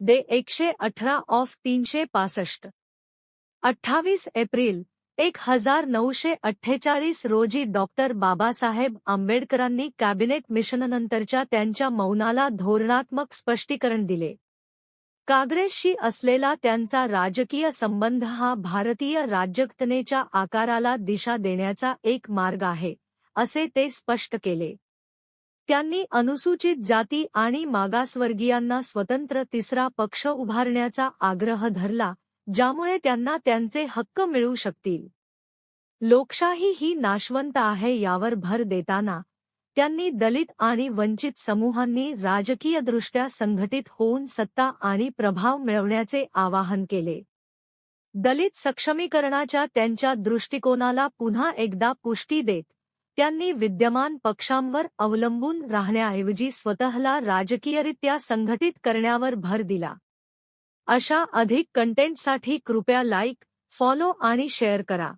Day एकशे अठरा of तीनशे पासष्ट. अठ्ठावीस एप्रिल एक हजार नऊशे अठ्ठेचाळीस रोजी डॉक्टर बाबासाहेब आंबेडकरांनी कॅबिनेट मिशननंतरच्या त्यांच्या मौनाला धोरणात्मक स्पष्टीकरण दिले. काँग्रेसशी असलेला त्यांचा राजकीय संबंध हा भारतीय राज्यघटनेच्या आकाराला दिशा देण्याचा एक मार्ग आहे असे ते स्पष्ट केले. त्यांनी अनुसूचित जाती आणि मागासवर्गीयांना स्वतंत्र तिसरा पक्ष उभारण्याचा आग्रह धरला ज्यामुळे त्यांना त्यांचे हक्क मिळू शकतील. लोकशाही ही नाशवंत आहे यावर भर देताना त्यांनी दलित आणि वंचित समूहांनी राजकीयदृष्ट्या संघटित होऊन सत्ता आणि प्रभाव मिळवण्याचे आवाहन केले. दलित सक्षमीकरणाच्या त्यांच्या दृष्टिकोनाला पुन्हा एकदा पुष्टी देत त्यांनी विद्यमान पक्षांवर अवलंबून राहण्याऐवजी स्वतःला राजकीयरित्या संघटित करण्यावर भर दिला. अशा अधिक कंटेंटसाठी कृपया लाईक फॉलो आणि शेअर करा.